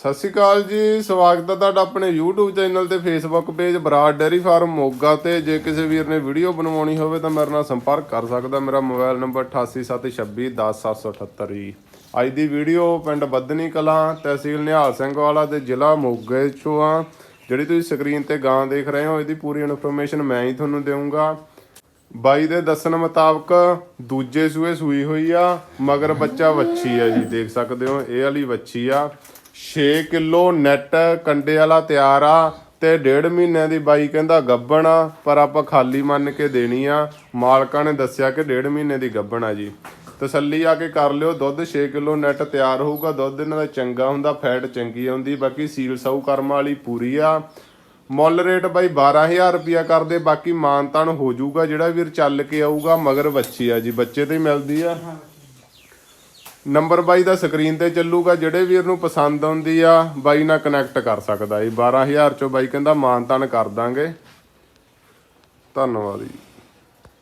ਸਤਿ ਸ਼੍ਰੀ ਅਕਾਲ ਜੀ, ਸਵਾਗਤ ਹੈ ਤੁਹਾਡਾ ਆਪਣੇ YouTube ਚੈਨਲ ਤੇ Facebook page Brar dairy farm Moga ਤੇ। ਜੇ ਕਿਸੇ ਵੀਰ ਨੇ ਵੀਡੀਓ ਬਣਵਾਉਣੀ ਹੋਵੇ ਤਾਂ ਮੇਰੇ ਨਾਲ ਸੰਪਰਕ ਕਰ ਸਕਦਾ ਮੇਰਾ ਮੋਬਾਈਲ ਨੰਬਰ 8876210778 ਜੀ ਅੱਜ ਦੀ ਵੀਡੀਓ ਪਿੰਡ ਬੱਦਨੀ ਕਲਾਂ, ਤਹਿਸੀਲ ਨਿਹਾਲ ਸਿੰਘ ਵਾਲਾ ਤੇ ਜ਼ਿਲ੍ਹਾ ਮੋਗੇ ਚੋਂ ਆ। ਜਿਹੜੀ ਤੁਸੀਂ ਸਕਰੀਨ ਤੇ ਗਾਂ ਦੇਖ ਰਹੇ ਹੋ, ਇਹਦੀ ਪੂਰੀ ਇਨਫੋਰਮੇਸ਼ਨ ਮੈਂ ਹੀ ਤੁਹਾਨੂੰ ਦੇਵਾਂਗਾ ਬਾਈ ਦੇ ਦੱਸਣ ਮੁਤਾਬਕ ਦੂਜੇ ਸੂਏ ਸੂਈ ਹੋਈ ਆ, ਮਗਰ ਬੱਚਾ ਵੱਛੀ ਆ ਜੀ, ਦੇਖ ਸਕਦੇ ਹੋ, ਇਹ ਵਾਲੀ ਵੱਛੀ ਆ। 6 ਕਿਲੋ ਨੈਟ ਕੰਡੇ ਵਾਲਾ ਤਿਆਰ ਆ ਤੇ ਡੇਢ ਮਹੀਨੇ ਦੀ ਬਾਈ ਕਹਿੰਦਾ ਗੱਬਣ ਆ, ਪਰ ਆਪਾਂ ਖਾਲੀ ਮੰਨ ਕੇ ਦੇਣੀ ਆ। ਮਾਲਕਾਂ ਨੇ ਦੱਸਿਆ ਕਿ ਡੇਢ ਮਹੀਨੇ ਦੀ ਗੱਬਣ ਆ ਜੀ। ਤਸੱਲੀ ਆ ਕੇ ਕਰ ਲਿਓ, ਦੁੱਧ 6 ਕਿਲੋ ਨੈਟ ਤਿਆਰ ਹੋਊਗਾ, ਦੁੱਧ ਇਹਨਾਂ ਦਾ ਚੰਗਾ ਹੁੰਦਾ, ਫੈਟ ਚੰਗੀ ਆਉਂਦੀ, ਬਾਕੀ ਸੀਲ ਸਾਊ ਕਰਮ ਵਾਲੀ ਪੂਰੀ ਆ। ਮੁੱਲ ਰੇਟ ਬਾਈ 12000 ਰੁਪਿਆ ਕਰਦੇ, ਬਾਕੀ ਮਾਨਤਾਨ ਹੋ ਜਾਊਗਾ, ਜਿਹੜਾ ਵੀਰ ਚੱਲ ਕੇ ਆਊਗਾ, ਮਗਰ ਬੱਚੀ ਆ ਜੀ, ਬੱਚੇ ਤੇ ਹੀ ਮਿਲਦੀ ਆ। ਨੰਬਰ ਬਾਈ ਦਾ ਸਕਰੀਨ ਤੇ ਚੱਲੂਗਾ, ਜਿਹੜੇ ਵੀਰ ਨੂੰ ਪਸੰਦ ਆਉਂਦੀ ਆ, ਬਾਈ ਨਾਲ ਕਨੈਕਟ ਕਰ ਸਕਦਾ ਜੀ। 12000 ਚੋਂ ਬਾਈ ਕਹਿੰਦਾ ਮਾਨਤਾਨ ਕਰ ਦਾਂਗੇ। ਧੰਨਵਾਦ ਜੀ।